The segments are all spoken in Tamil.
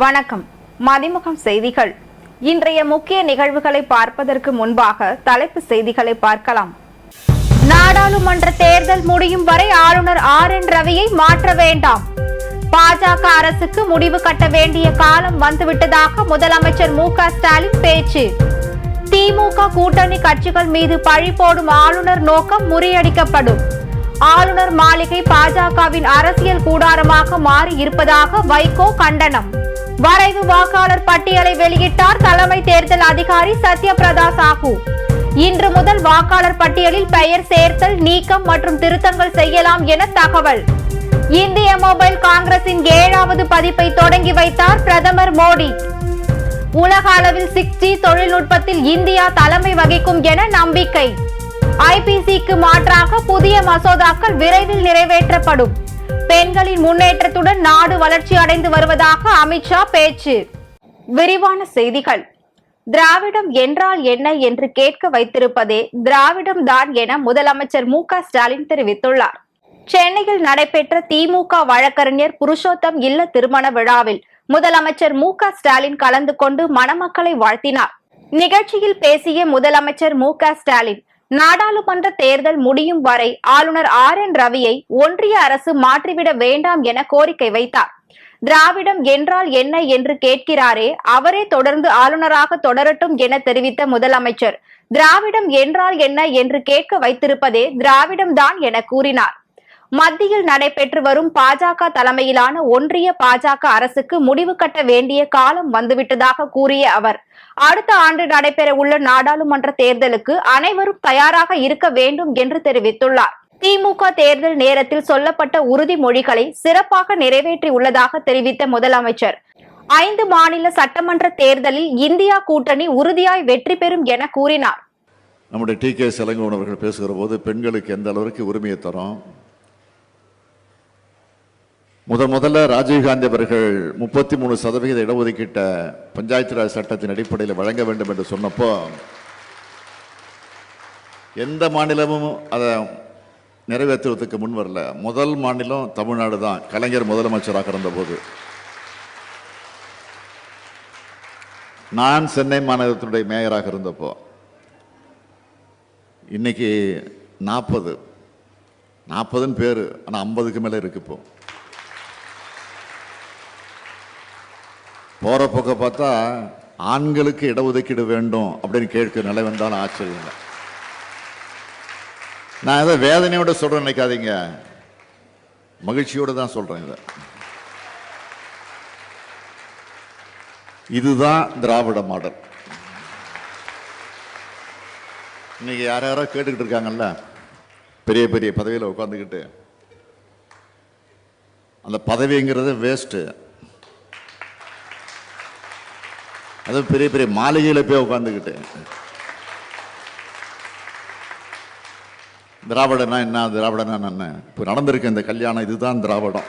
வணக்கம். மதிமுகம் செய்திகள். இன்றைய முக்கிய நிகழ்வுகளை பார்ப்பதற்கு முன்பாக தலைப்பு செய்திகளை பார்க்கலாம். நாடாளுமன்ற தேர்தல் முடியும் வரை ஆளுநர் ஆர் என் ரவியை மாற்ற வேண்டாம். பாஜக அரசுக்கு முடிவு கட்ட வேண்டிய காலம் வந்துவிட்டதாக முதலமைச்சர் மு க ஸ்டாலின் பேச்சு. திமுக கூட்டணி கட்சிகள் மீது பழி போடும் ஆளுநர் நோக்கம் முறியடிக்கப்படும். ஆளுநர் மாளிகை பாஜகவின் அரசியல் கூடாரமாக மாறி இருப்பதாக வைகோ கண்டனம். வரைவு வாக்காளர் பட்டியலை வெளியிட்டார் தலைமை தேர்தல் அதிகாரி சத்யபிரதா சாஹூ. இன்று முதல் வாக்காளர் பட்டியலில் பெயர் சேர்த்தல் நீக்கம் மற்றும் திருத்தங்கள் செய்யலாம் என தகவல். இந்திய மொபைல் காங்கிரசின் ஏழாவது பதிப்பை தொடங்கி வைத்தார் பிரதமர் மோடி. உலக அளவில் சிக்ஸ் ஜி தொழில்நுட்பத்தில் இந்தியா தலைமை வகிக்கும் என நம்பிக்கை. ஐபிசிக்கு மாற்றாக புதிய மசோதாக்கள் விரைவில் நிறைவேற்றப்படும். பெண்களின் முன்னேற்றத்துடன் நாடு வளர்ச்சி அடைந்து வருவதாக அமித்ஷா பேச்சு. விரிவான செய்திகள். திராவிடம் என்றால் என்ன என்று கேட்க வைத்திருப்பதே திராவிடம் தான் என முதலமைச்சர் மு ஸ்டாலின் தெரிவித்துள்ளார். சென்னையில் நடைபெற்ற திமுக வழக்கறிஞர் புருஷோத்தம் இல்ல திருமண விழாவில் முதலமைச்சர் மு க ஸ்டாலின் கலந்து கொண்டு மணமக்களை வாழ்த்தினார். நிகழ்ச்சியில் பேசிய முதலமைச்சர் மு க ஸ்டாலின் நாடாளுமன்ற தேர்தல் முடியும் வரை ஆளுநர் ஆர் என் ரவியை ஒன்றிய அரசு மாற்றிவிட வேண்டாம் என கோரிக்கை வைத்தார். திராவிடம் என்றால் என்ன என்று கேட்கிறாரே அவரே தொடர்ந்து ஆளுநராக தொடரட்டும் என தெரிவித்த முதலமைச்சர். திராவிடம் என்றால் என்ன என்று கேட்க வைத்திருப்பதே திராவிடம்தான் என கூறினார். மத்தியில் நடைபெற்று வரும் பாஜக தலைமையிலான ஒன்றிய பாஜக அரசுக்கு முடிவு கட்ட வேண்டிய காலம் வந்துவிட்டதாக கூறிய அவர் அடுத்த ஆண்டு நடைபெற உள்ள நாடாளுமன்ற தேர்தலுக்கு அனைவரும் தயாராக இருக்க வேண்டும் என்று தெரிவித்துள்ளார். திமுக தேர்தல் நேரத்தில் சொல்லப்பட்ட உறுதிமொழிகளை சிறப்பாக நிறைவேற்றி உள்ளதாக தெரிவித்த முதலமைச்சர் ஐந்து மாநில சட்டமன்ற தேர்தலில் இந்தியா கூட்டணி உறுதியாய் வெற்றி பெறும் என கூறினார். நம்முடைய டி கே செலங்கோன் அவர்கள் பேசுகிற போது பெண்களுக்கு எந்த அளவிற்கு உரிமையை தரோம்? முதன் முதல்ல ராஜீவ்காந்தி அவர்கள் முப்பத்தி மூணு சதவிகித இடஒதுக்கீட்டை பஞ்சாயத்து ராஜ் சட்டத்தின் அடிப்படையில் வழங்க வேண்டும் என்று சொன்னப்போ எந்த மாநிலமும் அதை நிறைவேற்றுவதற்கு முன் வரல. முதல் மாநிலம் தமிழ்நாடு தான். கலைஞர் முதலமைச்சராக இருந்தபோது. நான் சென்னை மாநிலத்தினுடைய மேயராக இருந்தப்போ இன்னைக்கு நாற்பது நாற்பதுன்னு பேர் ஆனால் ஐம்பதுக்கு மேலே இருக்கு இப்போது போகிற போக்க பார்த்தா ஆண்களுக்கு இடஒதுக்கீடு வேண்டும் அப்படின்னு கேட்க நிலை வந்தாலும் ஆச்சரியம் இல்லை. நான் எதை வேதனையோட சொல்கிறேன் நினைக்காதீங்க. மகிழ்ச்சியோடு தான் சொல்கிறேன் இதை. இதுதான் திராவிட மாடல். இன்னைக்கு யார் யாரோ கேட்டுக்கிட்டு இருக்காங்கல்ல? பெரிய பெரிய பதவியில் உட்காந்துக்கிட்டு அந்த பதவிங்கிறது வேஸ்ட்டு அதுவும் பெரிய பெரிய மாளிகையில் போய் உட்காந்துக்கிட்டு. திராவிடனா என்ன திராவிடனா என்ன? இப்போ நடந்திருக்க இந்த கல்யாணம் இதுதான் திராவிடம்.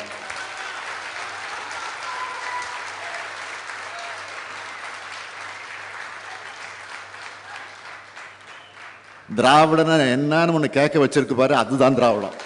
திராவிடனா என்னன்னு ஒன்று கேட்க வச்சிருக்கு பாரு அதுதான் திராவிடம்.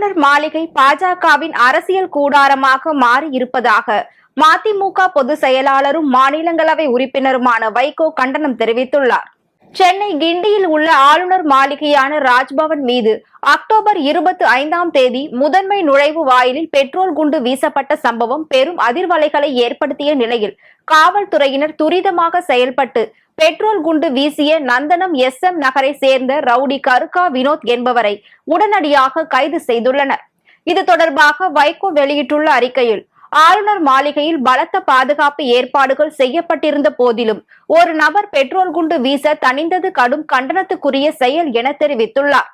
ஆளுநர் மாளிகை பாஜகவின் அரசியல் கூடாரமாக மாறி இருப்பதாக மதிமுக பொதுச் செயலாளரும் மாநிலங்களவை உறுப்பினருமான வைகோ கண்டனம் தெரிவித்துள்ளார். சென்னை கிண்டியில் உள்ள ஆளுநர் மாளிகையான ராஜ்பவன் மீது அக்டோபர் இருபத்தி ஐந்தாம் தேதி முதன்மை நுழைவு வாயிலில் பெட்ரோல் குண்டு வீசப்பட்ட சம்பவம் பெரும் அதிர்வலைகளை ஏற்படுத்திய நிலையில் காவல்துறையினர் துரிதமாக செயல்பட்டு பெட்ரோல் குண்டு வீசிய நந்தனம் எஸ் எம் நகரை சேர்ந்த ரவுடி கருக்கா வினோத் என்பவரை உடனடியாக கைது செய்துள்ளனர். இது தொடர்பாக வைகோ வெளியிட்டுள்ள அறிக்கையில் ஆளுநர் மாளிகையில் பலத்த பாதுகாப்பு ஏற்பாடுகள் செய்யப்பட்டிருந்த போதிலும் ஒரு நபர் பெட்ரோல் குண்டு வீச தணிந்தது கடும் கண்டனத்துக்குரிய செயல் என தெரிவித்துள்ளார்.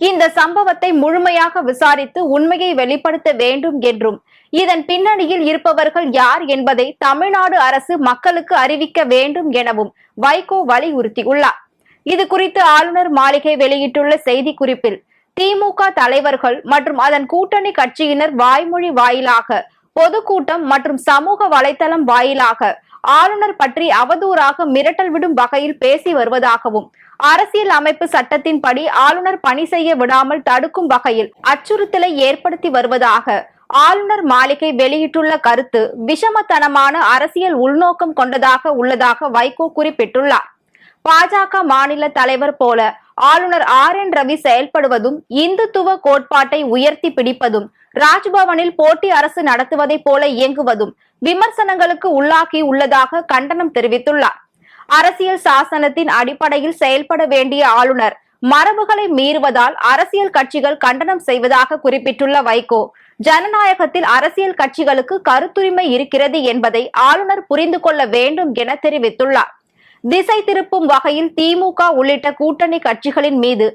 இந்த சம்பவத்தை முழுமையாக விசாரித்து உண்மையை வெளிப்படுத்த வேண்டும் என்றும் இதன் பின்னணியில் இருப்பவர்கள் யார் என்பதை தமிழ்நாடு அரசு மக்களுக்கு அறிவிக்க வேண்டும் எனவும் வைகோ வலியுறுத்தியுள்ளார். இது குறித்து ஆளுநர் மாளிகை வெளியிட்டுள்ள செய்தி குறிப்பில் திமுக தலைவர்கள் மற்றும் அதன் கூட்டணி கட்சியினர் வாய்மொழி வாயிலாக பொதுக்கூட்டம் மற்றும் சமூக வலைதளம் வாயிலாக ஆளுநர் பற்றி அவதூறாக மிரட்டல் விடும் வகையில் பேசி வருவதாகவும் அரசியல் அமைப்பு சட்டத்தின்படி ஆளுநர் பணி செய்ய விடாமல் தடுக்கும் வகையில் அச்சுறுத்தலை ஏற்படுத்தி வருவதாக ஆளுநர் மாளிகை வெளியிட்டுள்ள கருத்து விஷமத்தனமான அரசியல் உள்நோக்கம் கொண்டதாக உள்ளதாக வைகோ குறிப்பிட்டுள்ளார். பாஜக மாநில தலைவர் போல ஆளுநர் ஆர் என் ரவி செயல்படுவதும் இந்துத்துவ கோட்பாட்டை உயர்த்தி பிடிப்பதும் ராஜ்பவனில் போட்டி அரசு நடத்துவதைப் போல இயங்குவதும் விமர்சனங்களுக்கு உள்ளாக்கி உள்ளதாக கண்டனம் தெரிவித்துள்ளார். அரசியல் சாசனத்தின் அடிப்படையில் செயல்பட வேண்டிய ஆளுநர். மரபுகளை மீறுவதால் அரசியல் கட்சிகள் கண்டனம் செய்வதாக குறிப்பிட்டுள்ள வைகோ ஜனநாயகத்தில் அரசியல் கட்சிகளுக்கு கருத்துரிமை இருக்கிறது என்பதை ஆளுநர் புரிந்து கொள்ள வேண்டும் என தெரிவித்துள்ளார். திசை திருப்பும் வகையில் திமுக உள்ளிட்ட கூட்டணி கட்சிகளின் மீது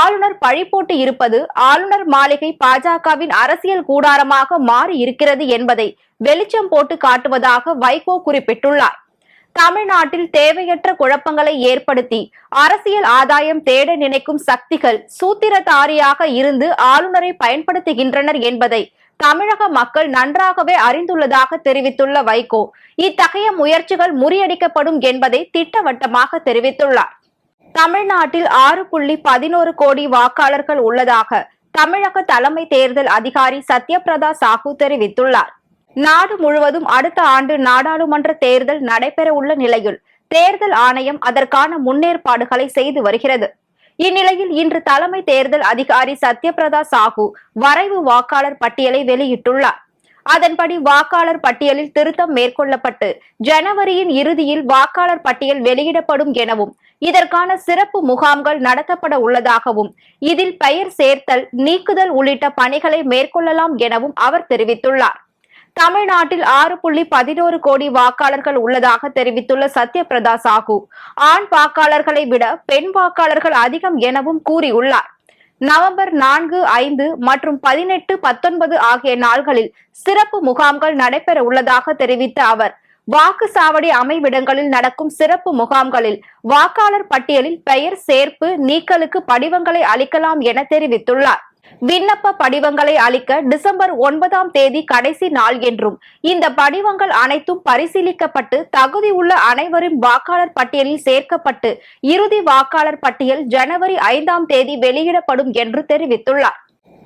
ஆளுநர் பழி போட்டு இருப்பது ஆளுநர் மாளிகை பாஜகவின் அரசியல் கூடாரமாக மாறி இருக்கிறது என்பதை வெளிச்சம் போட்டு காட்டுவதாக வைகோ குறிப்பிட்டுள்ளார். தமிழ்நாட்டில் தேவையற்ற குழப்பங்களை ஏற்படுத்தி அரசியல் ஆதாயம் தேட நினைக்கும் சக்திகள் சூத்திரதாரியாக இருந்து ஆளுநரை பயன்படுத்துகின்றனர் என்பதை தமிழக மக்கள் நன்றாகவே அறிந்துள்ளதாக தெரிவித்துள்ள வைகோ இத்தகைய முயற்சிகள் முறியடிக்கப்படும் என்பதை திட்டவட்டமாக தெரிவித்துள்ளார். தமிழ்நாட்டில் ஆறு புள்ளி பதினோரு கோடி வாக்காளர்கள் உள்ளதாக தமிழக தலைமை தேர்தல் அதிகாரி சத்யபிரதா சாஹூ தெரிவித்துள்ளார். நாடு முழுவதும் அடுத்த ஆண்டு நாடாளுமன்ற தேர்தல் நடைபெற உள்ள நிலையில் தேர்தல் ஆணையம் அதற்கான முன்னேற்பாடுகளை செய்து வருகிறது. இந்நிலையில் இன்று தலைமை தேர்தல் அதிகாரி சத்யபிரதா சாஹூ வரைவு வாக்காளர் பட்டியலை வெளியிட்டுள்ளார். அதன்படி வாக்காளர் பட்டியலில் திருத்தம் மேற்கொள்ளப்பட்டு ஜனவரியின் இறுதியில் வாக்காளர் பட்டியல் வெளியிடப்படும் எனவும் இதற்கான சிறப்பு முகாம்கள் நடத்தப்பட உள்ளதாகவும் இதில் பெயர் சேர்த்தல் நீக்குதல் உள்ளிட்ட பணிகளை மேற்கொள்ளலாம் எனவும் அவர் தெரிவித்துள்ளார். தமிழ்நாட்டில் ஆறு புள்ளி பதினோரு கோடி வாக்காளர்கள் உள்ளதாக தெரிவித்துள்ள சத்யபிரதா சாஹூ ஆண் வாக்காளர்களை விட பெண் வாக்காளர்கள் அதிகம் எனவும் கூறியுள்ளார். நவம்பர் நான்கு ஐந்து மற்றும் பதினெட்டு பத்தொன்பது ஆகிய நாள்களில் சிறப்பு முகாம்கள் நடைபெற உள்ளதாக தெரிவித்த அவர் வாக்குச்சாவடி அமைவிடங்களில் நடக்கும் சிறப்பு முகாம்களில் வாக்காளர் பட்டியலில் பெயர் சேர்ப்பு நீக்கலுக்கு படிவங்களை அளிக்கலாம் என தெரிவித்துள்ளார். விண்ணப்ப படிவங்களை அளிக்க டிசம்பர் ஒன்பதாம் தேதி கடைசி நாள் என்றும் இந்த படிவங்கள் அனைத்தும் பரிசீலிக்கப்பட்டு தகுதி உள்ள அனைவரும் வாக்காளர் பட்டியலில் சேர்க்கப்பட்டு இறுதி வாக்காளர் பட்டியல் ஜனவரி ஐந்தாம் தேதி வெளியிடப்படும் என்று தெரிவித்துள்ளார்.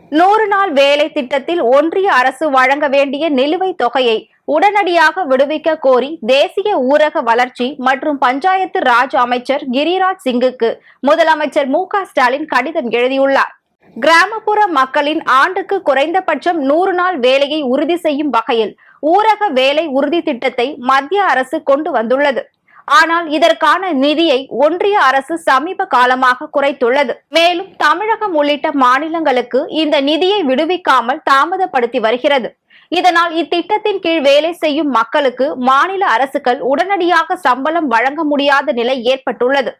நூறு நாள் வேலை திட்டத்தில் ஒன்றிய அரசு வழங்க வேண்டிய நிலுவைத் தொகையை உடனடியாக விடுவிக்க கோரி தேசிய ஊரக வளர்ச்சி மற்றும் பஞ்சாயத்து ராஜ் அமைச்சர் கிரிராஜ் சிங்குக்கு முதலமைச்சர் மு க ஸ்டாலின் கடிதம் எழுதியுள்ளார். கிராமப்புற மக்களின் ஆண்டுக்கு குறைந்தபட்சம் நூறு நாள் வேலையை உறுதி செய்யும் வகையில் ஊரக வேலை உறுதி திட்டத்தை மத்திய அரசு கொண்டு வந்துள்ளது. ஆனால் இதற்கான நிதியை ஒன்றிய அரசு சமீப காலமாக குறைத்துள்ளது. மேலும் தமிழகம் உள்ளிட்ட மாநிலங்களுக்கு இந்த நிதியை விடுவிக்காமல் தாமதப்படுத்தி வருகிறது. இதனால் இத்திட்டத்தின் கீழ் வேலை செய்யும் மக்களுக்கு மாநில அரசுகள் உடனடியாக சம்பளம் வழங்க முடியாத நிலை ஏற்பட்டுள்ளது.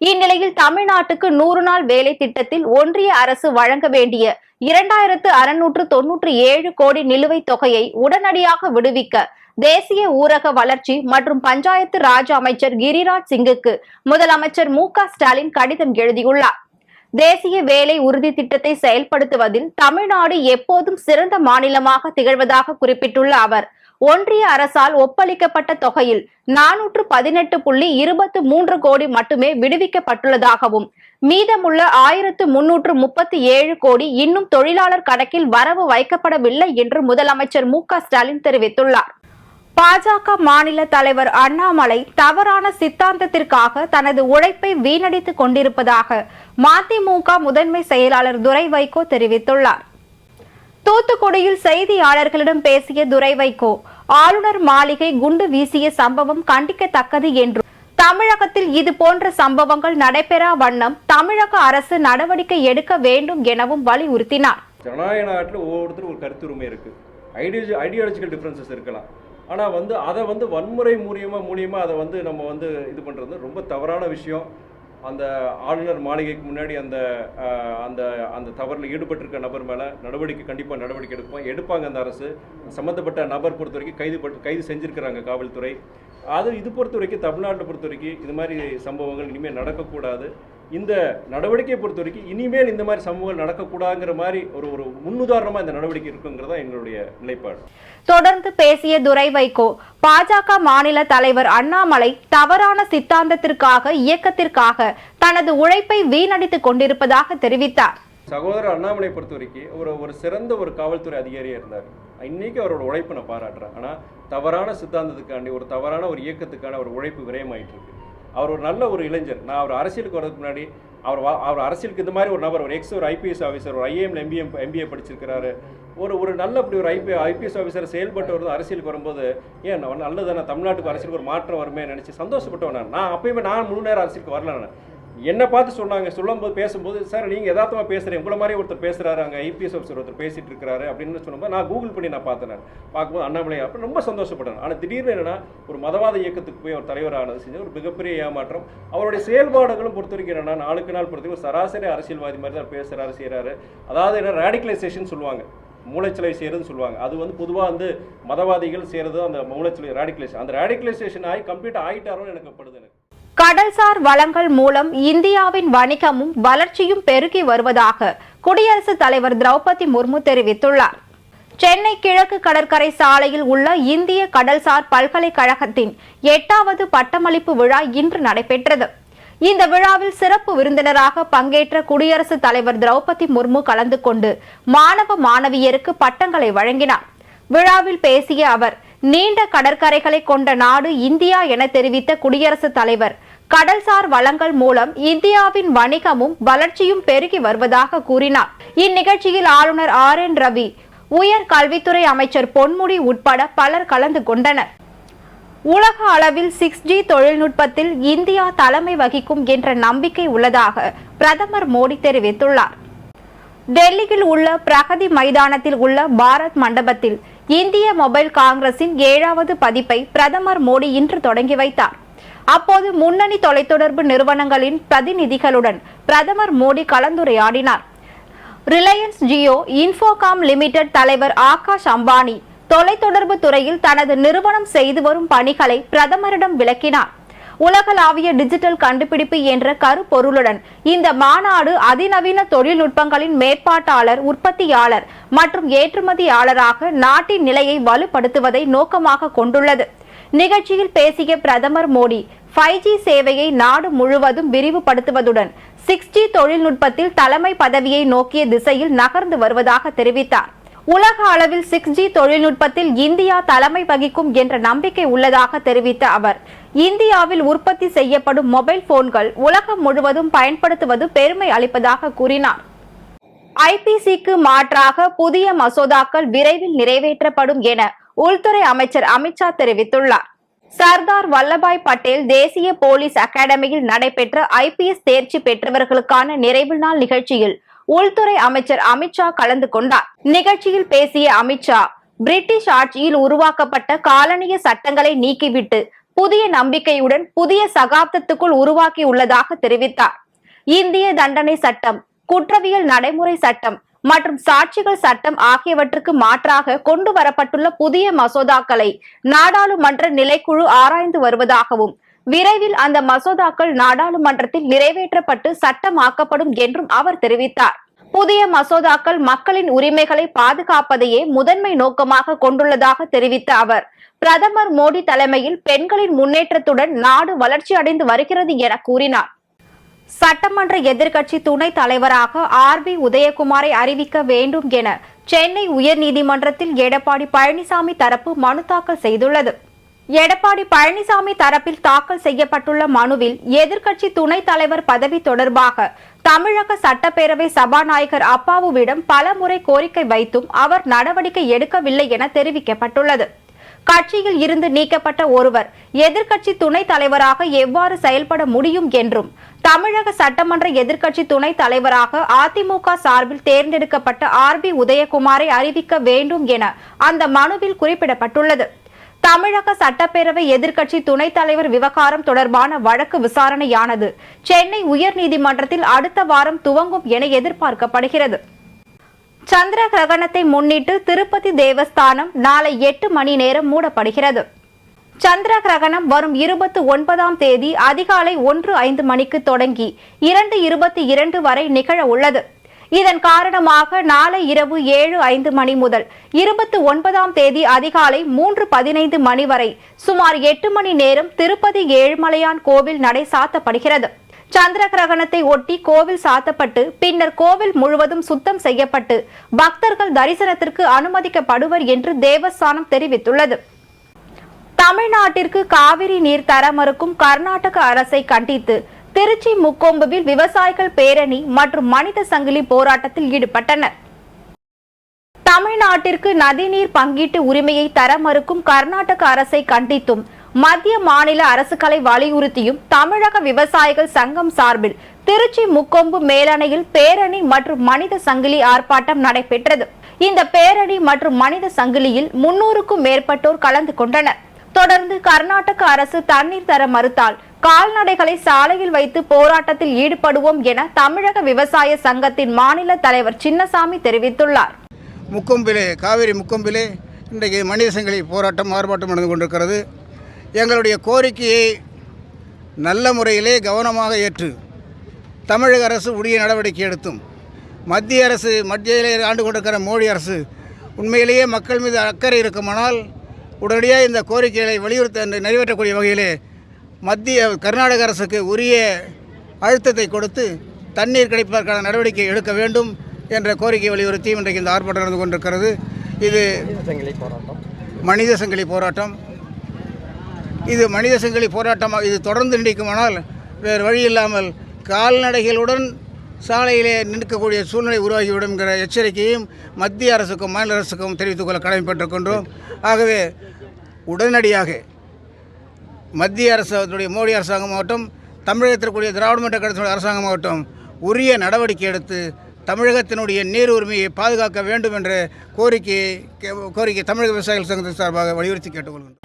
இந்நிலையில் தமிழ்நாட்டுக்கு நூறு நாள் வேலை திட்டத்தில் ஒன்றிய அரசு வழங்க வேண்டிய இரண்டாயிரத்து அறுநூற்று தொன்னூற்றி ஏழு கோடி நிலுவைத் தொகையை உடனடியாக விடுவிக்க தேசிய ஊரக வளர்ச்சி மற்றும் பஞ்சாயத்து ராஜ் அமைச்சர் கிரிராஜ் சிங்குக்கு முதலமைச்சர் மு க ஸ்டாலின் கடிதம் எழுதியுள்ளார். தேசிய வேலை உறுதி திட்டத்தை செயல்படுத்துவதில் தமிழ்நாடு எப்போதும் சிறந்த மாநிலமாக திகழ்வதாக குறிப்பிட்டுள்ள அவர் ஒன்றிய அரசால் ஒப்பளிக்கப்பட்ட தொகையில் நானூற்று பதினெட்டு புள்ளி இருபத்து மூன்று கோடி மட்டுமே விடுவிக்கப்பட்டுள்ளதாகவும் மீதமுள்ள ஆயிரத்து முன்னூற்று முப்பத்தி ஏழு கோடி இன்னும் தொழிலாளர் கணக்கில் வரவு வைக்கப்படவில்லை என்று முதலமைச்சர் மு க ஸ்டாலின் தெரிவித்துள்ளார். பாஜக மாநில தலைவர் அண்ணாமலை தவறான சித்தாந்தத்திற்காக தனது உழைப்பை வீணடித்துக் கொண்டிருப்பதாக மதிமுக முதன்மை செயலாளர் துரை வைகோ தெரிவித்துள்ளார். தூத்துக்குடியில் செய்தியாளர்களிடம் பேசிய துரை வைகோ ஆளுநர் மாளிகை குண்டு வீசிய சம்பவம் கண்டிக்கத்தக்கது என்றும் தமிழகத்தில் இது போன்ற சம்பவங்கள் நடைபெறா வண்ணம் தமிழக அரசு நடவடிக்கை எடுக்க வேண்டும் எனவும் வலியுறுத்தினார். ஜனநாயக நாட்டில் ஒவ்வொருத்தரும் ஒரு கருத்துரிமை இருக்குது ஐடியாலஜி ஐடியாலஜிக்கல் டிஃப்ரென்சஸ் இருக்கலாம். ஆனால் வந்து அதை வந்து வன்முறை மூலியமாக மூலியமாக அதை வந்து நம்ம வந்து இது பண்ணுறது ரொம்ப தவறான விஷயம். அந்த ஆளுநர் மாளிகைக்கு முன்னாடி அந்த அந்த அந்த தவறில் ஈடுபட்டிருக்க நபர் மேலே நடவடிக்கை கண்டிப்பாக நடவடிக்கை எடுப்போம். எடுப்பாங்க அந்த அரசு. சம்மந்தப்பட்ட நபர் பொறுத்த வரைக்கும் கைது பட்டு கைது செஞ்சுருக்கிறாங்க காவல்துறை. அது இது பொறுத்த வரைக்கும் தமிழ்நாட்டை பொறுத்த வரைக்கும் இது மாதிரி சம்பவங்கள் இனிமேல் நடக்கக்கூடாது. இந்த நடவடிக்கையை பொறுத்த வரைக்கும் இனிமேல் இந்த மாதிரி சம்பவங்கள் நடக்கக்கூடாதுங்கிற மாதிரி ஒரு ஒரு முன்னுதாரணமாக இந்த நடவடிக்கை இருக்குங்கிறது எங்களுடைய நிலைப்பாடு. தொடர்ந்து பேசிய துரை வைகோ பாஜக மாநில தலைவர் அண்ணாமலை தவறான சித்தாந்தத்திற்காக இயக்கத்திற்காக தனது உழைப்பை வீணடித்துக் கொண்டிருப்பதாக தெரிவித்தார். சகோதரர் அண்ணாமலை பொறுத்த வரைக்கும் ஒரு ஒரு சிறந்த ஒரு காவல்துறை அதிகாரியாக இருந்தார். இன்னைக்கு அவரோட உழைப்பை நான் பாராட்டுறேன். ஆனால் தவறான சித்தாந்தத்துக்காண்டி ஒரு தவறான ஒரு இயக்கத்துக்கான ஒரு உழைப்பு விரயமாயிட்டு இருக்கு. அவர் ஒரு நல்ல ஒரு இளைஞர். நான் அவர் அரசியலுக்கு வரதுக்கு முன்னாடி அவர் அவர் அரசியலுக்கு இந்த மாதிரி ஒரு நபர் ஒரு எக்ஸ் ஒரு ஐபிஎஸ் ஆஃபீஸர் ஒரு ஐஏஎம் எம்பிஎம் எம்பிஏ படிச்சிருக்கிறாரு. ஒரு ஒரு நல்ல அப்படி ஒரு ஐபி ஐபிஎஸ் ஆஃபீஸர் செயல்பட்டவர் தான் அரசியலுக்கு வரும்போது ஏன் நல்லதானே தமிழ்நாட்டுக்கு அரசியலுக்கு ஒரு மாற்றம் வருமே நினச்சி சந்தோஷப்பட்டவன் நான். நான் அப்பயுமே நான் முழு நேரம் அரசியலுக்கு வரல நான். என்னை பார்த்து சொன்னாங்க சொல்லும்போது பேசும்போது சார் நீங்கள் எதார்த்தமாக பேசுகிறேன் உங்களை மாதிரி ஒருத்தர் பேசுகிறாரு அங்கே ஐபிஎஸ் ஆஃபீஸர் ஒருத்தர் பேசிகிட்டு இருக்காரு அப்படின்னு சொல்லும்போது நான் கூகுள் பண்ணி நான் பார்த்தேன் பார்க்கும்போது அண்ணாமலை அப்போ ரொம்ப சந்தோஷப்பட்டேன் ஆனால் திடீர்னு என்னென்னா ஒரு மதவாத இயக்கத்துக்கு போய் ஒரு தலைவரானது செஞ்ச ஒரு மிகப்பெரிய ஏமாற்றம். அவருடைய செயல்பாடுகளும் பொறுத்த வரைக்கும் என்னென்னா நாளுக்கு நாள் பொறுத்த வரைக்கும் சராசரி அரசியல்வாதி மாதிரி தான் பேசுகிறாரு செய்கிறாரு அதாவது என்ன ரேடிகலைசேஷன் சொல்லுவாங்க. மூளைச்சலை செய்கிறதுன்னு சொல்லுவாங்க. அது வந்து பொதுவாக வந்து மதவாதிகள் செய்கிறது அந்த மூளைச்சலை ரேடிகலைசேஷன் அந்த ரேடிகலைசேஷன் ஆகி கம்ப்ளீட் ஆகிட்டாரோன்னு எனக்கு படுது எனக்கு. கடல்சார் வளங்கள் மூலம் இந்தியாவின் வணிகமும் வளர்ச்சியும் பெருகி வருவதாக குடியரசுத் தலைவர் திரௌபதி முர்மு தெரிவித்துள்ளார். சென்னை கிழக்கு கடற்கரை சாலையில் உள்ள இந்திய கடல்சார் பல்கலைக்கழகத்தின் எட்டாவது பட்டமளிப்பு விழா இன்று நடைபெற்றது. இந்த விழாவில் சிறப்பு விருந்தினராக பங்கேற்ற குடியரசுத் தலைவர் திரௌபதி முர்மு கலந்து கொண்டு மாணவ மாணவியருக்கு பட்டங்களை வழங்கினார். விழாவில் பேசிய அவர் நீண்ட கடற்கரைகளை கொண்ட நாடு இந்தியா என தெரிவித்த குடியரசுத் தலைவர். கடல்சார் வளங்கள் மூலம் இந்தியாவின் வணிகமும் வளர்ச்சியும் பெருகி வருவதாக கூறினார். இந்நிகழ்ச்சியில் ஆளுநர் ஆர் என் ரவி உயர் கல்வித்துறை அமைச்சர் பொன்முடி உட்பட பலர் கலந்து கொண்டனர். உலக அளவில் சிக்ஸ் ஜி தொழில்நுட்பத்தில் இந்தியா தலைமை வகிக்கும் என்ற நம்பிக்கை உள்ளதாக பிரதமர் மோடி தெரிவித்துள்ளார். டெல்லியில் உள்ள பிரகதி மைதானத்தில் உள்ள பாரத் மண்டபத்தில் இந்திய மொபைல் காங்கிரசின் ஏழாவது பதிப்பை பிரதமர் மோடி இன்று தொடங்கி வைத்தார். அப்போது முன்னணி தொலைத்தொடர்பு நிறுவனங்களின் பிரதிநிதிகளுடன் பிரதமர் மோடி கலந்துரையாடினார். ரிலையன்ஸ் ஜியோ இன்ஃபோகாம் லிமிடெட் தலைவர் ஆகாஷ் அம்பானி தொலைத்தொடர்பு துறையில் தனது நிறுவனம் செய்து வரும் பணிகளை பிரதமரிடம் விளக்கினார். உலகளாவிய டிஜிட்டல் கண்டுபிடிப்பு என்ற கருப்பொருளுடன் இந்த மாநாடு அதிநவீன தொழில்நுட்பங்களின் மேற்பாட்டாளர் உற்பத்தியாளர் மற்றும் ஏற்றுமதியாளராக நாட்டின் நிலையை வலுப்படுத்துவதை நோக்கமாக கொண்டுள்ளது. நிகழ்ச்சியில் பேசிய பிரதமர் மோடி ஃபைவ் ஜி சேவையை நாடு முழுவதும் விரிவுபடுத்துவதுடன் சிக்ஸ் ஜி தொழில்நுட்பத்தில் தலைமை பதவியை நோக்கிய திசையில் நகர்ந்து வருவதாக தெரிவித்தார். உலக அளவில் சிக்ஸ் ஜி தொழில்நுட்பத்தில் இந்தியா தலைமை வகிக்கும் என்ற நம்பிக்கை உள்ளதாக தெரிவித்த அவர் இந்தியாவில் உற்பத்தி செய்யப்படும் மொபைல் போன்கள் உலகம் முழுவதும் பயன்படுத்துவது பெருமை அளிப்பதாக கூறினார். ஐபிசிக்கு மாற்றாக புதிய மசோதாக்கள் விரைவில் நிறைவேற்றப்படும் என உள்துறை அமைச்சர் அமித்ஷா தெரிவித்துள்ளார். சர்தார் வல்லபாய் பட்டேல் தேசிய போலீஸ் அகாடமியில் நடைபெற்ற ஐபிஎஸ் தேர்ச்சி பெற்றவர்களுக்கான நிறைவு நாள் நிகழ்ச்சியில் உள்துறை அமைச்சர் அமித்ஷா கலந்து கொண்டார். நிகழ்ச்சியில் பேசிய அமித்ஷா பிரிட்டிஷ் ஆட்சியில் உருவாக்கப்பட்ட காலனிய சட்டங்களை நீக்கிவிட்டு புதிய நம்பிக்கையுடன் புதிய சகாப்தத்துக்குள் உருவாக்கியுள்ளதாக தெரிவித்தார். இந்திய தண்டனை சட்டம் குற்றவியல் நடைமுறை சட்டம் மற்றும் சாட்சிகள் சட்டம் ஆகியவற்றுக்கு மாற்றாக கொண்டு வரப்பட்டுள்ள புதிய மசோதாக்களை நாடாளுமன்ற நிலைக்குழு ஆராய்ந்து வருவதாகவும் விரைவில் அந்த மசோதாக்கள் நாடாளுமன்றத்தில் நிறைவேற்றப்பட்டு சட்டமாக்கப்படும் என்றும் அவர் தெரிவித்தார். புதிய மசோதாக்கள் மக்களின் உரிமைகளை பாதுகாப்பதையே முதன்மை நோக்கமாக கொண்டுள்ளதாக தெரிவித்த அவர் பிரதமர் மோடி தலைமையில் பெண்களின் முன்னேற்றத்துடன் நாடு வளர்ச்சி அடைந்து வருகிறது என கூறினார். சட்டமன்ற எதிர்க்கட்சி துணைத் தலைவராக ஆர் பி உதயகுமாரை அறிவிக்க வேண்டும் என சென்னை உயர்நீதிமன்றத்தில் எடப்பாடி பழனிசாமி தரப்பு மனு தாக்கல் செய்துள்ளது. எடப்பாடி பழனிசாமி தரப்பில் தாக்கல் செய்யப்பட்டுள்ள மனுவில் எதிர்க்கட்சி துணைத் தலைவர் பதவி தொடர்பாக தமிழக சட்டப்பேரவை சபாநாயகர் அப்பாவுவிடம் பலமுறை கோரிக்கை வைத்தும் அவர் நடவடிக்கை எடுக்கவில்லை என தெரிவிக்கப்பட்டுள்ளது. கட்சியில் இருந்து நீக்கப்பட்ட ஒருவர் எதிர்க்கட்சி துணைத் தலைவராக எவ்வாறு செயல்பட முடியும் என்றும் தமிழக சட்டமன்ற எதிர்க்கட்சி துணைத் தலைவராக அதிமுக சார்பில் தேர்ந்தெடுக்கப்பட்ட ஆர் பி உதயகுமாரை அறிவிக்க வேண்டும் என அந்த மனுவில் குறிப்பிடப்பட்டுள்ளது. தமிழக சட்டப்பேரவை எதிர்க்கட்சி துணைத் தலைவர் விவகாரம் தொடர்பான வழக்கு விசாரணையானது சென்னை உயர்நீதிமன்றத்தில் அடுத்த வாரம் துவங்கும் என எதிர்பார்க்கப்படுகிறது. சந்திர கிரகணத்தை முன்னிட்டு திருப்பதி தேவஸ்தானம் நாளை எட்டு மணி நேரம் மூடப்படுகிறது. சந்திர கிரகணம் வரும் இருபத்தி ஒன்பதாம் தேதி அதிகாலை ஒன்று ஐந்து மணிக்கு தொடங்கி இரண்டு இருபத்தி இரண்டு வரை நிகழ உள்ளது. இதன் காரணமாக நாளை இரவு ஏழு ஐந்து மணி முதல் இருபத்தி ஒன்பதாம் தேதி அதிகாலை மூன்று பதினைந்து மணி வரை சுமார் எட்டு மணி நேரம் திருப்பதி ஏழுமலையான் கோவில் நடை சாத்தப்படுகிறது. சந்திர கிரகணத்தை ஒட்டி கோவில் சாத்தப்பட்டு பின்னர் கோவில் முழுவதும் சுத்தம் செய்யப்பட்டு பக்தர்கள் தரிசனத்திற்கு அனுமதிக்கப்படுவர் என்று தேவஸ்தானம் தெரிவித்துள்ளது. தமிழ்நாட்டிற்கு காவிரி நீர் தர மறுக்கும் கர்நாடக அரசை கண்டித்து திருச்சி முக்கொம்புவில் விவசாயிகள் பேரணி மற்றும் மனித சங்கிலி போராட்டத்தில் ஈடுபட்டனர். தமிழ்நாட்டிற்கு நதிநீர் பங்கீட்டு உரிமையை தர மறுக்கும் கர்நாடக அரசை கண்டித்தும் மத்திய மாநில அரசுகளை வலியுறுத்தியும் தமிழக விவசாயிகள் சங்கம் சார்பில் திருச்சி முக்கொம்பு மேலணையில் பேரணி மற்றும் மனித சங்கிலி ஆர்ப்பாட்டம் நடைபெற்றது. இந்த பேரணி மற்றும் மனித சங்கிலியில் முன்னூறுக்கும் மேற்பட்டோர் கலந்து கொண்டனர். தொடர்ந்து கர்நாடக அரசு தண்ணீர் தர மறுத்தால் கால்நடைகளை சாலையில் வைத்து போராட்டத்தில் ஈடுபடுவோம் என தமிழக விவசாய சங்கத்தின் மாநில தலைவர் சின்னசாமி தெரிவித்துள்ளார். முக்கொம்பிலே காவேரி முக்கொம்பிலே இன்றைக்கு மனித சங்கிலி போராட்டம் ஆர்ப்பாட்டம் நடந்து கொண்டிருக்கிறது. எங்களுடைய கோரிக்கையை நல்ல முறையிலே கவனமாக ஏற்று தமிழக அரசு உரிய நடவடிக்கை எடுத்தும். மத்திய அரசு மத்தியிலே ஆண்டு கொண்டிருக்கிற மோடி அரசு உண்மையிலேயே மக்கள் மீது அக்கறை இருக்குமானால் உடனடியாக இந்த கோரிக்கைகளை வலியுறுத்த நிறைவேற்றக்கூடிய வகையிலே மத்திய கர்நாடக அரசுக்கு உரிய அழுத்தத்தை கொடுத்து தண்ணீர் கிடைப்பதற்கான நடவடிக்கை எடுக்க வேண்டும் என்ற கோரிக்கை வலியுறுத்தி இன்றைக்கு இந்த ஆர்ப்பாட்டம் நடந்து கொண்டிருக்கிறது. இது மனித சங்கிலி போராட்டம். இது மனித சங்கிலி போராட்டமாக இது தொடர்ந்து நீடிக்குமானால் வேறு வழி இல்லாமல் கால்நடைகளுடன் சாலையிலே நிற்கக்கூடிய சூழ்நிலை உருவாகிவிடும் என்கிற எச்சரிக்கையும் மத்திய அரசுக்கும் மாநில அரசுக்கும் தெரிவித்துக் கொள்ள கடமைப்பட்டிருக்கின்றோம். ஆகவே உடனடியாக மத்திய அரசுடைய மோடி அரசாங்கம் ஆகட்டும் தமிழகத்திற்குரிய திராவிட முன்னேற்ற கழகத்தினுடைய அரசாங்கமாகட்டும் உரிய நடவடிக்கை எடுத்து தமிழகத்தினுடைய நீர் உரிமையை பாதுகாக்க வேண்டும் என்ற கோரிக்கையை கோரிக்கை தமிழக விவசாயிகள் சங்கத்தின் சார்பாக வலியுறுத்தி கேட்டுக்கொள்கின்றோம்.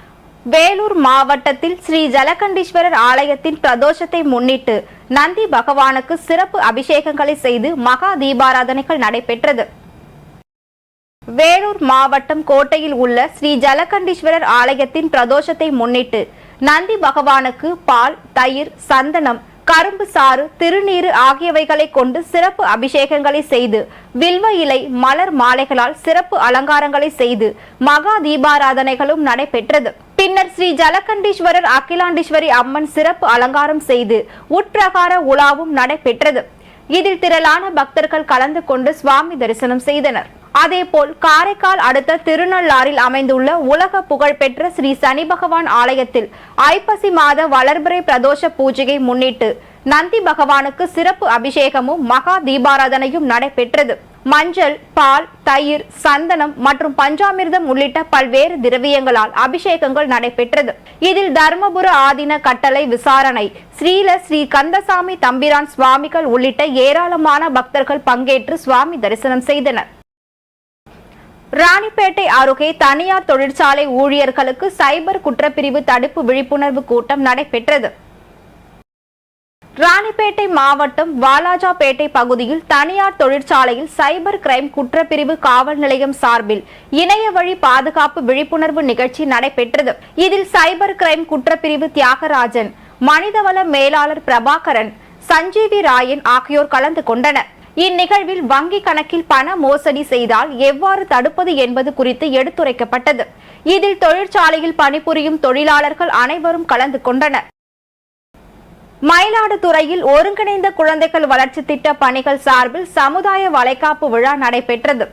வேலூர் மாவட்டத்தில் ஸ்ரீ ஜலகண்டீஸ்வரர் ஆலயத்தின் பிரதோஷத்தை முன்னிட்டு நந்தி பகவானுக்கு சிறப்பு அபிஷேகங்களை செய்து மகா தீபாராதனைகள் நடைபெற்றது. வேலூர் மாவட்டம் கோட்டையில் உள்ள ஸ்ரீ ஜலகண்டீஸ்வரர் ஆலயத்தின் பிரதோஷத்தை முன்னிட்டு நந்தி பகவானுக்கு பால் தயிர் சந்தனம் கரும்பு சாறு திருநீறு ஆகியவைகளை கொண்டு சிறப்பு அபிஷேகங்களை செய்து வில்வ இலை மலர் மாலைகளால் சிறப்பு அலங்காரங்களை செய்து மகா தீபாராதனைகளும் நடைபெற்றது. பின்னர் ஸ்ரீ ஜலகண்டீஸ்வரர் அகிலாண்டீஸ்வரி அம்மன் சிறப்பு அலங்காரம் செய்து உட்பிரகார உலாவும் நடைபெற்றது. இதில் திரளான பக்தர்கள் கலந்து கொண்டு சுவாமி தரிசனம் செய்தனர். அதேபோல் காரைக்கால் அடுத்த திருநள்ளாறில் அமைந்துள்ள உலக புகழ்பெற்ற ஸ்ரீ சனி பகவான் ஆலயத்தில் ஐப்பசி மாத வளர்பிறை பிரதோஷ பூஜையை முன்னிட்டு நந்தி பகவானுக்கு சிறப்பு அபிஷேகமும் மகா தீபாராதனையும் நடைபெற்றது. மஞ்சள் பால் தயிர் சந்தனம் மற்றும் பஞ்சாமிர்தம் உள்ளிட்ட பல்வேறு திரவியங்களால் அபிஷேகங்கள் நடைபெற்றது. இதில் தர்மபுர ஆதீன கட்டளை விசாரணை ஸ்ரீல ஸ்ரீ கந்தசாமி தம்பிரான் சுவாமிகள் உள்ளிட்ட ஏராளமான பக்தர்கள் பங்கேற்று சுவாமி தரிசனம் செய்தனர். ராணிப்பேட்டை அருகே தனியார் தொழிற்சாலை ஊழியர்களுக்கு சைபர் குற்றப்பிரிவு தடுப்பு விழிப்புணர்வு கூட்டம் நடைபெற்றது. ராணிப்பேட்டை மாவட்டம் வாலாஜாபேட்டை பகுதியில் தனியார் தொழிற்சாலையில் சைபர் கிரைம் குற்றப்பிரிவு காவல் நிலையம் சார்பில் இணைய வழி பாதுகாப்பு விழிப்புணர்வு நிகழ்ச்சி நடைபெற்றது. இதில் சைபர் கிரைம் குற்றப்பிரிவு தியாகராஜன் மனிதவள மேலாளர் பிரபாகரன் சஞ்சீவி ராயன் ஆகியோர் கலந்து கொண்டனர். இந்நிகழ்வில் வங்கி கணக்கில் பண மோசடி செய்தால் எவ்வாறு தடுப்பது என்பது குறித்து எடுத்துரைக்கப்பட்டது. இதில் தொழிற்சாலையில் பணிபுரியும் தொழிலாளர்கள் அனைவரும் கலந்து கொண்டனர். மயிலாடுதுறையில் ஒருங்கிணைந்த குழந்தைகள் வளர்ச்சி திட்ட பணிகள் சார்பில் சமுதாய வளைகாப்பு விழா நடைபெற்றது.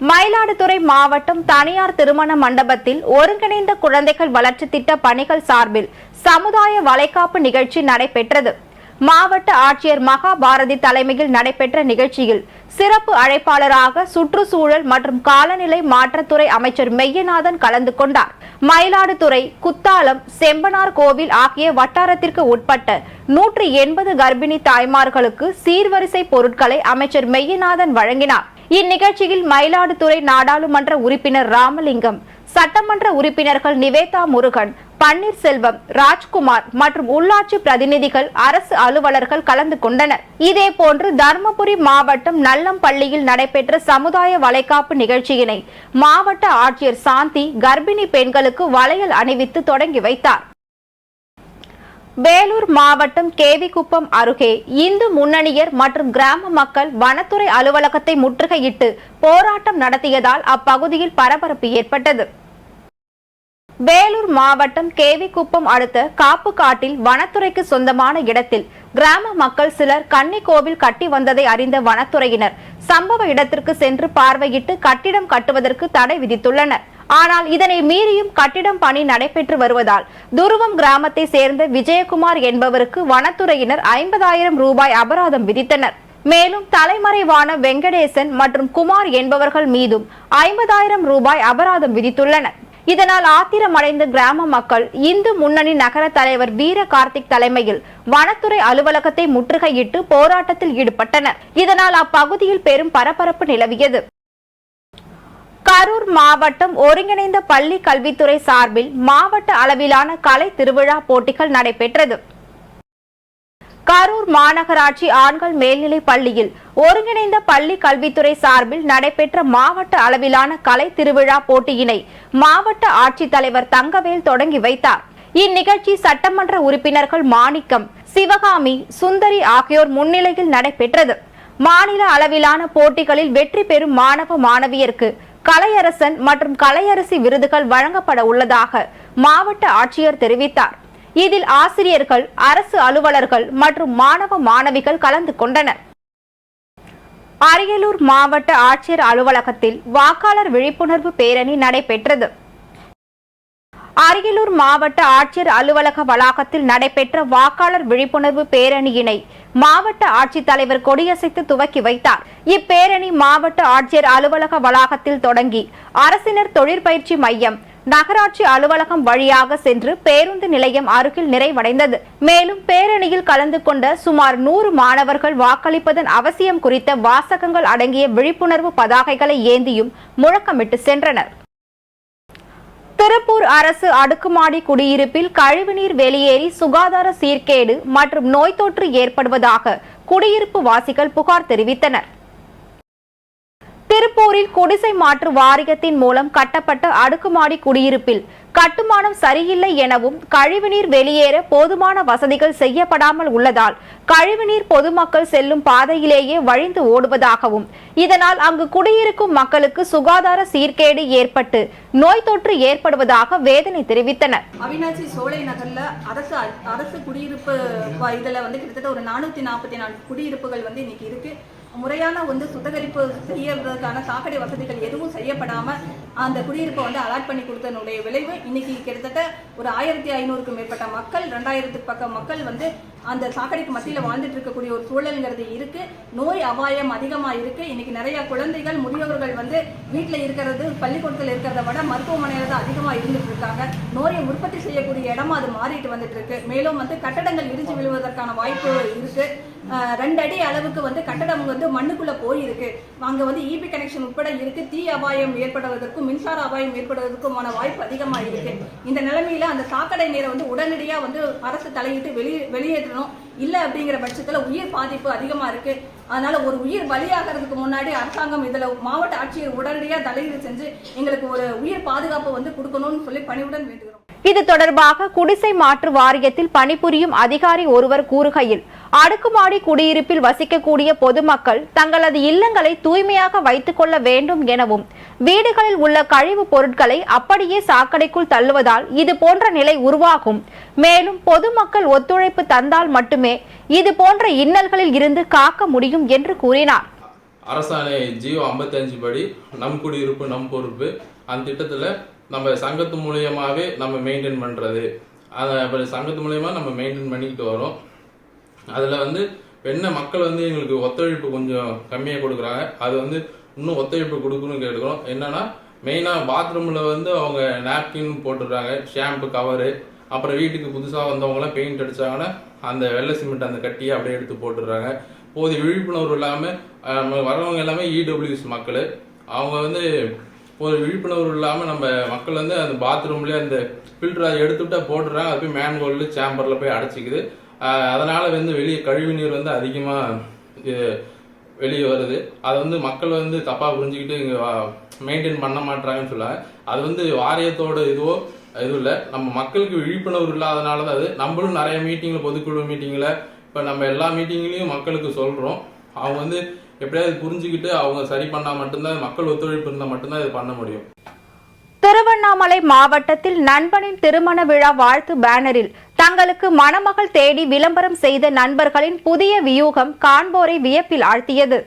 மயிலாடுதுறை மாவட்டம் தனியார் திருமண மண்டபத்தில் ஒருங்கிணைந்த குழந்தைகள் வளர்ச்சி திட்ட பணிகள் சார்பில் சமுதாய வளைகாப்பு நிகழ்ச்சி நடைபெற்றது. மாவட்ட ஆட்சியர் மகாபாரதி தலைமையில் நடைபெற்ற நிகழ்ச்சியில் சிறப்பு அழைப்பாளராக சுற்றுச்சூழல் மற்றும் காலநிலை மாற்றத்துறை அமைச்சர் மெய்யநாதன் கலந்து கொண்டார். மயிலாடுதுறை குத்தாலம் செம்பனார் கோவில் ஆகிய வட்டாரத்திற்கு உட்பட்ட நூற்றி எண்பது கர்ப்பிணி தாய்மார்களுக்கு சீர்வரிசை பொருட்களை அமைச்சர் மெய்யநாதன் வழங்கினார். இந்நிகழ்ச்சியில் மயிலாடுதுறை நாடாளுமன்ற உறுப்பினர் ராமலிங்கம் சட்டமன்ற உறுப்பினர்கள் நிவேதா முருகன் பன்னீர்செல்வம் ராஜ்குமார் மற்றும் உள்ளாட்சி பிரதிநிதிகள் அரசு அலுவலர்கள் கலந்து கொண்டனர். இதேபோன்று தருமபுரி மாவட்டம் நல்லம்பள்ளியில் நடைபெற்ற சமுதாய வளைகாப்பு நிகழ்ச்சியினை மாவட்ட ஆட்சியர் சாந்தி கர்ப்பிணி பெண்களுக்கு வளையல் அணிவித்து தொடங்கி வைத்தார். வேலூர் மாவட்டம் கேவிக்குப்பம் அருகே இந்து முன்னணியர் மற்றும் கிராம மக்கள் வனத்துறை அலுவலகத்தை முற்றுகையிட்டு போராட்டம் நடத்தியதால் அப்பகுதியில் பரபரப்பு ஏற்பட்டது. வேலூர் மாவட்டம் கேவிக்குப்பம் அடுத்த காப்புக்காட்டில் வனத்துறைக்கு சொந்தமான இடத்தில் கிராம மக்கள் சிலர் கன்னி கோவில் கட்டி வந்ததை அறிந்த வனத்துறையினர் சம்பவ இடத்திற்கு சென்று பார்வையிட்டு கட்டிடம் கட்டுவதற்கு தடை விதித்துள்ளனர். ஆனால் இதனை மீறியும் கட்டிடம் பணி நடைபெற்று வருவதால் துருவம் கிராமத்தை சேர்ந்த விஜயகுமார் என்பவருக்கு வனத்துறையினர் ஐம்பதாயிரம் ரூபாய் அபராதம் விதித்தனர். மேலும் தலைமறைவான வெங்கடேசன் மற்றும் குமார் என்பவர்கள் மீதும் ஐம்பதாயிரம் ரூபாய் அபராதம் விதித்துள்ளனர். இதனால் ஆத்திரமடைந்த கிராம மக்கள் இந்து முன்னணி நகர தலைவர் வீர கார்த்திக் தலைமையில் வனத்துறை அலுவலகத்தை முற்றுகையிட்டு போராட்டத்தில் ஈடுபட்டனர். இதனால் அப்பகுதியில் பெரும் பரபரப்பு நிலவியது. கரூர் மாவட்டம் ஒருங்கிணைந்த பள்ளி கல்வித்துறை சார்பில் மாவட்ட அளவிலான கலை திருவிழா போட்டிகள் நடைபெற்றது. கரூர் மாநகராட்சி ஆண்கள் மேல்நிலை பள்ளியில் ஒருங்கிணைந்த பள்ளி கல்வித்துறை சார்பில் நடைபெற்ற மாவட்ட அளவிலான கலை திருவிழா போட்டியினை மாவட்ட ஆட்சித்தலைவர் தங்கவேல் தொடங்கி வைத்தார். இந்நிகழ்ச்சி சட்டமன்ற உறுப்பினர்கள் மாணிக்கம் சிவகாமி சுந்தரி ஆகியோர் முன்னிலையில் நடைபெற்றது. மாநில அளவிலான போட்டிகளில் வெற்றி பெறும் மாணவ மாணவியருக்கு கலையரசன் மற்றும் கலையரசி விருதுகள் வழங்கப்பட உள்ளதாக மாவட்ட ஆட்சியர் தெரிவித்தார். இதில் ஆசிரியர்கள் அரசு அலுவலர்கள் மற்றும் மாணவ மாணவிகள் கலந்து கொண்டனர். அரியலூர் மாவட்ட ஆட்சியர் அலுவலகத்தில் வாக்காளர் விழிப்புணர்வு பேரணி நடைபெற்றது. அரியலூர் மாவட்ட ஆட்சியர் அலுவலக வளாகத்தில் நடைபெற்ற வாக்காளர் விழிப்புணர்வு பேரணியினை மாவட்ட ஆட்சித்தலைவர் கொடியசைத்து துவக்கி வைத்தார். இப்பேரணி மாவட்ட ஆட்சியர் அலுவலக வளாகத்தில் தொடங்கி அரசினர் தொழிற்பயிற்சி மையம் நகராட்சி அலுவலகம் வழியாக சென்று பேருந்து நிலையம் அருகில் நிறைவடைந்தது. மேலும் பேரணியில் கலந்து கொண்ட சுமார் நூறு மாணவர்கள் வாக்களிப்பதன் அவசியம் குறித்த வாசகங்கள் அடங்கிய விழிப்புணர்வு பதாகைகளை ஏந்தியும் முழக்கமிட்டு சென்றனர். திருப்பூர் அரசு அடுக்குமாடி குடியிருப்பில் கழிவுநீர் வெளியேறி சுகாதார சீர்கேடு மற்றும் நோய் தொற்று ஏற்படுவதாக குடியிருப்பு வாசிகள் புகார் தெரிவித்தனர். திருப்பூரில் குடிசை மாற்று வாரியத்தின் மூலம் கட்டப்பட்ட அடுக்குமாடி குடியிருப்பில் கட்டுமானம் சரியில்லை எனவும் கழிவுநீர் வெளியேற போதுமான வசதிகள் செய்யப்படாமல் உள்ளதால் கழிவுநீர் பொதுமக்கள் செல்லும் பாதையிலேயே வழிந்து ஓடுவதாகவும் இதனால் அங்கு குடியிருக்கும் மக்களுக்கு சுகாதார சீர்கேடு ஏற்பட்டு நோய் தொற்று ஏற்படுவதாக வேதனை தெரிவித்தனர். அவினாசி சோலை நகர்ல அரசு அரசு குடியிருப்பு இதுல வந்து கிட்டத்தட்ட ஒரு நானூத்தி நாற்பத்தி நாலு குடியிருப்புகள் வந்து இன்னைக்கு இருக்கு. முறையான வந்து சுத்திகரிப்பு செய்யறதுக்கான சாக்கடை வசதிகள் எதுவும் செய்யப்படாம அந்த குடியிருப்பை வந்து அலாட் பண்ணி கொடுத்தனுடைய விளைவு இன்னைக்கு கிட்டத்தட்ட ஒரு ஆயிரத்தி ஐநூறுக்கும் மேற்பட்ட மக்கள் ரெண்டாயிரத்துக்கு பக்கம் மக்கள் வந்து அந்த சாக்கடைக்கு மத்தியில் வாழ்ந்துட்டு இருக்கக்கூடிய ஒரு சூழல்ங்கிறது இருக்கு. நோய் அபாயம் அதிகமாக இருக்கு. இன்னைக்கு நிறைய குழந்தைகள் முதியவர்கள் வந்து வீட்டில் இருக்கிறது பள்ளிக்கூடத்தில் இருக்கிறத விட மருத்துவமனையில் தான் அதிகமாக இருந்துட்டு இருக்காங்க. நோயை உற்பத்தி செய்யக்கூடிய இடமா அது மாறிட்டு வந்துட்டு இருக்கு. மேலும் வந்து கட்டடங்கள் இடிஞ்சு விழுவதற்கான வாய்ப்பு இருக்கு. ரெண்டு அடி அளவுக்கு வந்து கட்டடம் வந்து மண்ணுக்குள்ள போயிருக்கு. அங்க வந்து இபி கனெக்ஷன் உட்பட இருக்கு. தீ அபாயம் ஏற்படுவதற்கும் மின்சார அபாயம் ஏற்படுவதற்குமான வாய்ப்பு அதிகமா இருக்கு. இந்த நிலைமையில அந்த சாக்கடை நீரை வந்து உடனடியா வந்து அரசு தலையிட்டு வெளியே வெளியேற்றணும். இல்ல அப்படிங்கிற பட்சத்துல உயிர் பாதிப்பு அதிகமா இருக்கு. அதனால ஒரு உயிர் பலியாகிறதுக்கு முன்னாடி அரசாங்கம் இதுல மாவட்ட ஆட்சியர் உடனடியா தலையீடு செஞ்சு எங்களுக்கு ஒரு உயிர் பாதுகாப்பு வந்து கொடுக்கணும்னு சொல்லி பணிவுடன் வேண்டுகிறோம். இது தொடர்பாக குடிசை மாற்று வாரியத்தில் பணிபுரியும் அதிகாரி ஒருவர் கூறுகையில் அடுக்குமாடி குடியிருப்பில் வசிக்கக்கூடிய பொதுமக்கள் தங்களது இல்லங்களை தூய்மையாக வைத்துக் கொள்ள வேண்டும் எனவும் வீடுகளில் உள்ள கழிவுப் பொருட்களை அப்படியே சாக்கடைக்குள் தள்ளுவதால் இது போன்ற நிலை உருவாகும். மேலும் பொதுமக்கள் ஒத்துழைப்பு தந்தால் மட்டுமே இது போன்ற இன்னல்களில் இருந்து காக்க முடியும் என்று கூறினார். அரசாணை ஜியோ ஐம்பத்தஞ்சு படி நம் குடியிருப்பு நம் பொறுப்பு. அந்த திட்டத்தில் நம்ம சங்கத்து மூலியமாகவே நம்ம மெயின்டைன் பண்ணுறது அதை அப்புறம் சங்கத்து மூலயமா நம்ம மெயின்டைன் பண்ணிக்கிட்டு வரோம். அதில் வந்து என்ன மக்கள் வந்து எங்களுக்கு ஒத்துழைப்பு கொஞ்சம் கம்மியாக கொடுக்குறாங்க. அது வந்து இன்னும் ஒத்துழைப்பு கொடுக்கணும்னு கேட்டுக்கிறோம். என்னன்னா மெயினாக பாத்ரூமில் வந்து அவங்க நாப்கின் போட்டுடுறாங்க. ஷாம்பு கவரு அப்புறம் வீட்டுக்கு புதுசாக வந்தவங்களாம் பெயிண்ட் அடித்தாங்கன்னா அந்த வெள்ளை சிமெண்ட் அந்த கட்டியை அப்படியே எடுத்து போட்டுடுறாங்க. போதிய விழிப்புணர்வு இல்லாமல் வரவங்க எல்லாமே இடபிள்யூஎஸ் மக்கள். அவங்க வந்து ஒரு விழிப்புணர்வு இல்லாமல் நம்ம மக்கள் வந்து அந்த பாத்ரூம்லேயே அந்த ஃபில்டரை எடுத்துவிட்டா போட்டுறாங்க. அது போய் மேன்கோல்டு சேம்பரில் போய் அடைச்சிக்குது. அதனால் வந்து வெளியே கழிவு நீர் வந்து அதிகமாக வெளியே வருது. அதை வந்து மக்கள் வந்து தப்பாக புரிஞ்சுக்கிட்டு இங்கே மெயின்டைன் பண்ண மாட்டாங்கன்னு சொல்லுவாங்க அது வந்து வாரியத்தோட இதுவோ இதுவும் இல்லை. நம்ம மக்களுக்கு விழிப்புணர்வு இல்லாதனால தான் அது. நம்மளும் நிறைய மீட்டிங்கில் பொதுக்குழு மீட்டிங்கில் இப்போ நம்ம எல்லா மீட்டிங்லேயும் மக்களுக்கு சொல்கிறோம் அவங்க வந்து எப்படியாவது புரிஞ்சுக்கிட்டு அவங்க சரி பண்ணால் மட்டும்தான் மக்கள் ஒத்துழைப்பு இருந்தால் மட்டும்தான் இது பண்ண முடியும். திருவண்ணாமலை மாவட்டத்தில் நண்பனின் திருமண விழா வாழ்த்து பேனரில் தங்களுக்கு மணமகள் தேடி விளம்பரம் செய்த நண்பர்களின் புதிய வியூகம் காண்போரை வியப்பில் ஆழ்த்தியது.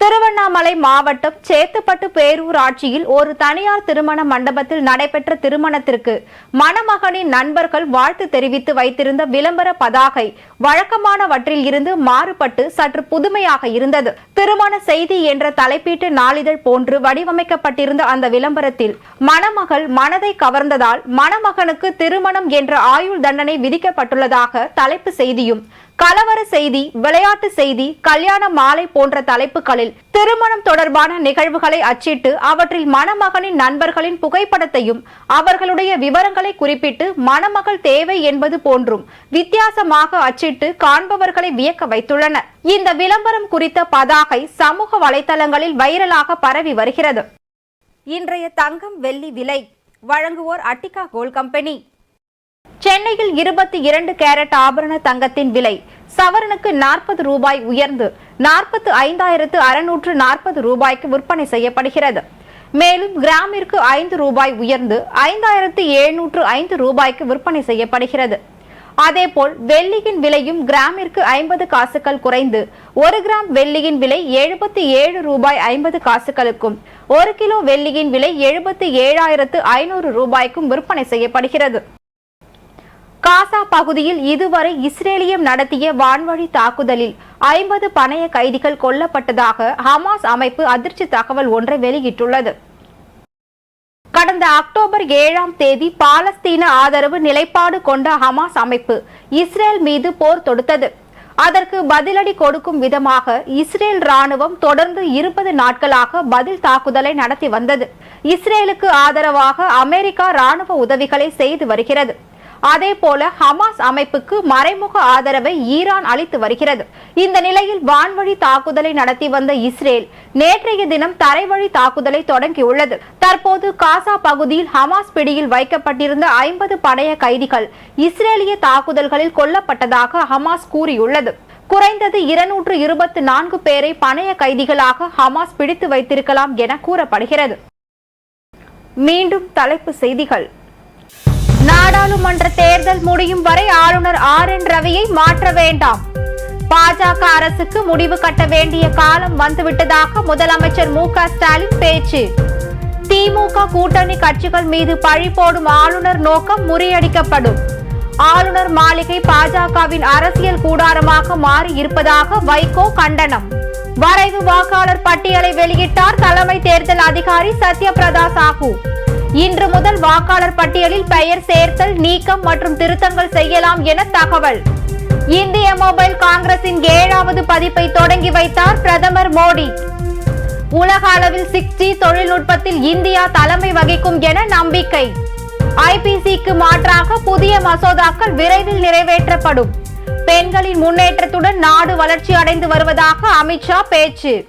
திருவண்ணாமலை மாவட்டம் சேத்துப்பட்டு பேரூராட்சியில் ஒரு தனியார் திருமண மண்டபத்தில் நடைபெற்ற திருமணத்திற்கு மணமகனின் நண்பர்கள் வாழ்த்து தெரிவித்து வைத்திருந்த விளம்பர பதாகை வழக்கமானவற்றில் இருந்து மாறுபட்டு சற்று புதுமையாக இருந்தது. திருமண செய்தி என்ற தலைப்பீட்டு நாளிதழ் போன்று வடிவமைக்கப்பட்டிருந்த அந்த விளம்பரத்தில் மணமகள் மனதை கவர்ந்ததால் மணமகனுக்கு திருமணம் என்ற ஆயுள் தண்டனை விதிக்கப்பட்டுள்ளதாக தலைப்பு செய்தியும் கலவர செய்தி விளையாட்டு செய்தி கல்யாண மாலை போன்ற தலைப்புகளில் திருமணம் தொடர்பான நிகழ்வுகளை அச்சிட்டு அவற்றில் மணமகனின் நண்பர்களின் புகைப்படத்தையும் அவர்களுடைய விவரங்களை குறிப்பிட்டு மணமகள் தேவை என்பது போன்றும் வித்தியாசமாக அச்சிட்டு காண்பவர்களை வியக்க வைத்துள்ளனர். இந்த விளம்பரம் குறித்த பதாகை சமூக வலைதளங்களில் வைரலாக பரவி வருகிறது. இன்றைய தங்கம் வெள்ளி விலை வழங்குவோர் அட்டிகா கோல் கம்பெனி. சென்னையில் இருபத்தி இரண்டு கேரட் ஆபரண தங்கத்தின் விலை சவரனுக்கு நாற்பது ரூபாய் உயர்ந்து நாற்பத்து ஐந்தாயிரத்து அறுநூற்று நாற்பது ரூபாய்க்கு விற்பனை செய்யப்படுகிறது. மேலும் கிராமிற்கு ஐந்து ரூபாய் உயர்ந்து ஐந்தாயிரத்து எழுநூற்று ஐந்து ரூபாய்க்கு விற்பனை செய்யப்படுகிறது. அதேபோல் வெள்ளியின் விலையும் கிராமிற்கு ஐம்பது காசுகள் குறைந்து ஒரு கிராம் வெள்ளியின் விலை எழுபத்தி ஏழு ரூபாய் ஐம்பது காசுகளுக்கும் ஒரு கிலோ வெள்ளியின் விலை எழுபத்தி ஏழாயிரத்து ஐநூறு ரூபாய்க்கும் விற்பனை செய்யப்படுகிறது. காசா பகுதியில் இதுவரை இஸ்ரேலியம் நடத்திய வான்வழி தாக்குதலில் ஐம்பது பணைய கைதிகள் கொல்லப்பட்டதாக ஹமாஸ் அமைப்பு அதிர்ச்சி தகவல் ஒன்றை வெளியிட்டுள்ளது. கடந்த அக்டோபர் ஏழாம் தேதி பாலஸ்தீன ஆதரவு நிலைப்பாடு கொண்ட ஹமாஸ் அமைப்பு இஸ்ரேல் மீது போர் தொடுத்தது. அதற்கு பதிலடி கொடுக்கும் விதமாக இஸ்ரேல் ராணுவம் தொடர்ந்து இருபது நாட்களாக பதில் தாக்குதலை நடத்தி வந்தது. இஸ்ரேலுக்கு ஆதரவாக அமெரிக்கா ராணுவ உதவிகளை செய்து வருகிறது. அதேபோல ஹமாஸ் அமைப்புக்கு மறைமுக ஆதரவை ஈரான் அளித்து வருகிறது. இந்த நிலையில் வான்வழி தாக்குதலை நடத்தி வந்த இஸ்ரேல் நேற்றைய தினம் தரைவழி தாக்குதலை தொடங்கியுள்ளது. தற்போது காசா பகுதியில் ஹமாஸ் பிடியில் வைக்கப்பட்டிருந்த ஐம்பது படைய கைதிகள் இஸ்ரேலிய தாக்குதல்களில் கொல்லப்பட்டதாக ஹமாஸ் கூறியுள்ளது. குறைந்தது இருநூற்று இருபத்தி நான்கு பேரை பணைய கைதிகளாக ஹமாஸ் பிடித்து வைத்திருக்கலாம் என கூறப்படுகிறது. மீண்டும் தலைப்பு செய்திகள். நாடாளுமன்ற தேர்தல் முடியும் வரை ஆளுநர் ஆர் என் ரவியை மாற்ற வேண்டாம். பாஜக அரசுக்கு முடிவு கட்ட வேண்டிய காலம் வந்துவிட்டதாக முதலமைச்சர் மு க ஸ்டாலின் பேச்சு. திமுக கூட்டணி கட்சிகள் மீது பழி போடும் ஆளுநர் நோக்கம் முறியடிக்கப்படும். ஆளுநர் மாளிகை பாஜகவின் அரசியல் கூடாரமாக மாறி இருப்பதாக வைகோ கண்டனம். வரைவு வாக்காளர் பட்டியலை வெளியிட்டார் தலைமை தேர்தல் அதிகாரி சத்யபிரதா சாஹூ. இன்று முதல் வாக்காளர் பட்டியலில் பெயர் சேர்த்தல் நீக்கம் மற்றும் திருத்தங்கள் செய்யலாம் என தகவல். இந்திய மொபைல் காங்கிரசின் ஏழாவது பதிப்பை தொடங்கி வைத்தார் பிரதமர் மோடி. உலக அளவில் சிக்ஸ் ஜி தொழில்நுட்பத்தில் இந்தியா தலைமை வகிக்கும் என நம்பிக்கை. ஐபிசிக்கு மாற்றாக புதிய மசோதாக்கள் விரைவில் நிறைவேற்றப்படும். பெண்களின் முன்னேற்றத்துடன் நாடு வளர்ச்சி அடைந்து வருவதாக அமித்ஷா பேச்சு.